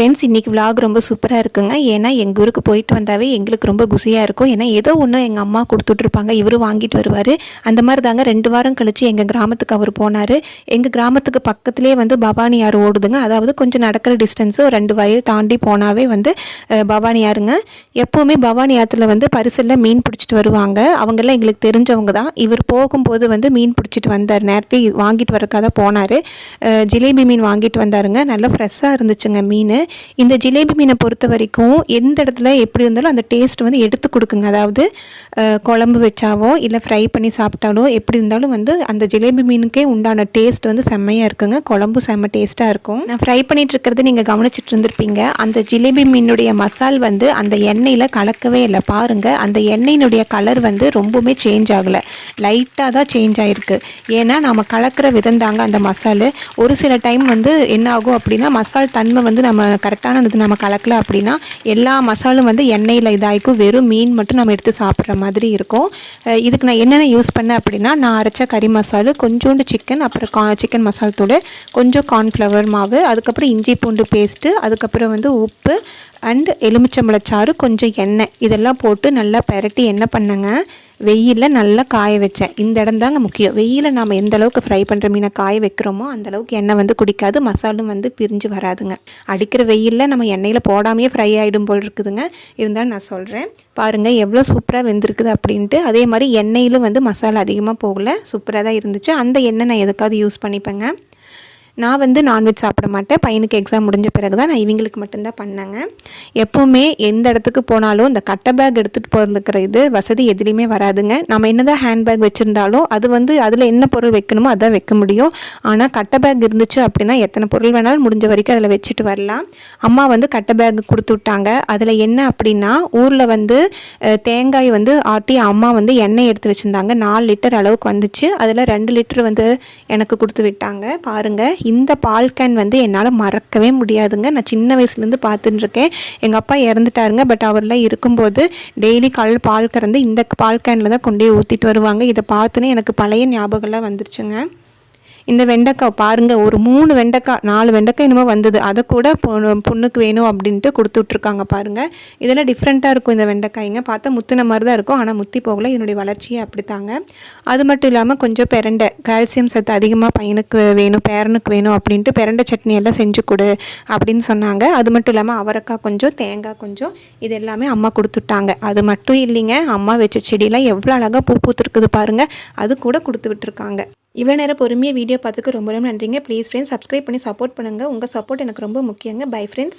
Friends இன்றைக்கி vlog ரொம்ப சூப்பராக இருக்குங்க. ஏன்னா எங்கள் ஊருக்கு போயிட்டு வந்தாவே எங்களுக்கு ரொம்ப குசியாக இருக்கும். ஏன்னா ஏதோ ஒன்று எங்கள் அம்மா கொடுத்துட்ருப்பாங்க இவரும் வாங்கிட்டு வருவார். அந்த மாதிரி தாங்க ரெண்டு வாரம் கழித்து எங்கள் கிராமத்துக்கு அவர் போனார். எங்கள் கிராமத்துக்கு பக்கத்துலேயே வந்து பவானி ஆறு ஓடுதுங்க. அதாவது கொஞ்சம் நடக்கிற டிஸ்டன்ஸு ரெண்டு வயல் தாண்டி போனாவே வந்து பவானி ஆறுங்க. எப்போவுமே பவானி ஆற்றுல வந்து பரிசலில் மீன் பிடிச்சிட்டு வருவாங்க. அவங்கெல்லாம் எங்களுக்கு தெரிஞ்சவங்க தான். இவர் போகும்போது வந்து மீன் பிடிச்சிட்டு வந்தார். நேரத்தை வாங்கிட்டு வரக்காக தான் போனார். ஜிலேபி மீன் வாங்கிட்டு வந்தாருங்க. நல்லா ஃப்ரெஷ்ஷாக இருந்துச்சுங்க மீன். இந்த ஜிலேபி மீனை பொறுத்த வரைக்கும் எந்த இடத்துல எப்படி இருந்தாலும் அந்த டேஸ்ட் வந்து எடுத்து கொடுக்குங்க. அதாவது குழம்பு வச்சாவோ இல்லை ஃப்ரை பண்ணி சாப்பிட்டாலோ எப்படி இருந்தாலும் வந்து அந்த ஜிலேபி மீனுக்கே உண்டான டேஸ்ட் வந்து செம்மையாக இருக்குங்க. குழம்பு செம்ம டேஸ்ட்டாக இருக்கும். நான் ஃப்ரை பண்ணிட்டு இருக்கிறது நீங்கள் கவனிச்சிட்டு இருந்திருப்பீங்க. அந்த ஜிலேபி மீனுடைய மசால் வந்து அந்த எண்ணெயில் கலக்கவே இல்லை. பாருங்கள் அந்த எண்ணெயினுடைய கலர் வந்து ரொம்பவுமே சேஞ்ச் ஆகலை. லைட்டாக தான் சேஞ்ச் ஆகிருக்கு ஏன்னா நம்ம கலக்கிற விதம் தாங்க அந்த மசாலு. ஒரு சில டைம் வந்து என்ன ஆகும் அப்படின்னா மசால் தன்மை வந்து நம்ம கரெக்டான இது நம்ம கலக்கல அப்படின்னா எல்லா மசாலும் வந்து எண்ணெயில் இதாகிக்கும் வெறும் மீன் மட்டும் நம்ம எடுத்து சாப்பிட்ற மாதிரி இருக்கும். இதுக்கு நான் என்னென்ன யூஸ் பண்ணேன் அப்படின்னா நான் அரைச்ச கறி மசாலு கொஞ்சோண்டு சிக்கன் அப்புறம் கா சிக்கன் மசால் தூள் கொஞ்சம் கார்ன்ஃப்ளவர் மாவு அதுக்கப்புறம் இஞ்சி பூண்டு பேஸ்ட்டு அதுக்கப்புறம் வந்து உப்பு அண்ட் எலுமிச்சம்பழச்சாறு கொஞ்சம் எண்ணெய். இதெல்லாம் போட்டு நல்லா பெரட்டி என்ன பண்ணுங்க? வெயிலில் நல்லா காய வச்சேன். இந்த இடம் தாங்க முக்கியம். வெயிலில் நாம் எந்த அளவுக்கு ஃப்ரை பண்ணுற மீனை காய வைக்கிறோமோ அந்தளவுக்கு எண்ணெய் வந்து குடிக்காது மசாலும் வந்து பிரிஞ்சு வராதுங்க. அடிக்கிற வெயிலில் நம்ம எண்ணெயில் போடாமையே ஃப்ரை ஆகிடும் போல் இருக்குதுங்க. இருந்தாலும் நான் சொல்கிறேன் பாருங்கள் எவ்வளோ சூப்பராக வெந்திருக்குது அப்படின்ட்டு. அதே மாதிரி எண்ணெயிலும் வந்து மசாலா அதிகமாக போகல. சூப்பராக தான் இருந்துச்சு. அந்த எண்ணெய் நான் எதுக்காவது யூஸ் பண்ணிப்பேங்க? நான் வந்து நான்வெஜ் சாப்பிட மாட்டேன். பையனுக்கு எக்ஸாம் முடிஞ்ச பிறகு தான் நான் இவங்களுக்கு மட்டும்தான் பண்ணேங்க. எப்போவுமே எந்த இடத்துக்கு போனாலும் இந்த கட்டை பேக் எடுத்துகிட்டு போகிறதுக்கிற இது வசதி எதுலேயுமே வராதுங்க. நம்ம என்னதான் ஹேண்ட் பேக் வச்சுருந்தாலும் அது வந்து அதில் என்ன பொருள் வைக்கணுமோ அதான் வைக்க முடியும். ஆனால் கட்டை பேக் இருந்துச்சு அப்படின்னா எத்தனை பொருள் வேணாலும் முடிஞ்ச வரைக்கும் அதில் வச்சுட்டு வரலாம். அம்மா வந்து கட்டை பேக் கொடுத்து விட்டாங்க. அதில் என்ன அப்படின்னா ஊரில் வந்து தேங்காய் வந்து ஆட்டி அம்மா வந்து எண்ணெய் எடுத்து வச்சுருந்தாங்க. நாலு லிட்டர் அளவுக்கு வந்துச்சு. அதில் ரெண்டு லிட்டர் வந்து எனக்கு கொடுத்து விட்டாங்க. பாருங்கள் இந்த பால் கேன் வந்து என்னால் மறக்கவே முடியாதுங்க. நான் சின்ன வயசுலேருந்து பார்த்துட்டுருக்கேன். எங்கள் அப்பா இறந்துட்டாருங்க. பட் அவர்லாம் இருக்கும்போது டெய்லி காலையில் பால் கறந்து இந்த பால் கேனில் தான் கொண்டு போய் ஊற்றிட்டு வருவாங்க. இதை பார்த்துன்னு எனக்கு பழைய ஞாபகம்லாம் வந்துருச்சுங்க. இந்த வெண்டைக்காய் பாருங்க ஒரு மூணு வெண்டைக்காய் நாலு வெண்டைக்காய் என்னமோ வந்தது. அதை கூட பொண்ணு பொண்ணுக்கு வேணும் அப்படின்ட்டு கொடுத்து விட்ருக்காங்க பாருங்க. இதெல்லாம் டிஃப்ரெண்ட்டாக இருக்கும் இந்த வெண்டைக்காய்ங்க. பார்த்தா முத்தின மாதிரி தான் இருக்கும். ஆனால் முத்தி போகல. இதனுடைய வளர்ச்சியே அப்படித்தாங்க. அது மட்டும் இல்லாமல் கொஞ்சம் பெரண்டை. கால்சியம் சத்து அதிகமாக பையனுக்கு வேணும் பேரனுக்கு வேணும் அப்படின்ட்டு பெரண்டை சட்னி எல்லாம் செஞ்சு கொடு அப்படின்னு சொன்னாங்க. அது மட்டும் இல்லாமல் அவரைக்காய் கொஞ்சம் தேங்காய் கொஞ்சம் இது எல்லாமே அம்மா கொடுத்துட்டாங்க. அது மட்டும் இல்லைங்க. அம்மா வச்ச செடியெலாம் எவ்வளோ அழகாக பூ பூத்துருக்குது பாருங்கள் அது கூட கொடுத்து விட்டுருக்காங்க. இவ்வளோ நேரம் பொறுமையாக வீடியோ பார்த்துக்கு ரொம்ப ரொம்ப நன்றிங்க. ப்ளீஸ் ஃப்ரெண்ட்ஸ் சப்ஸ்கிரைப் பண்ணி சப்போர்ட் பண்ணுங்கள் உங்கள் சப்போர்ட் எனக்கு ரொம்ப முக்கியங்க. Bye friends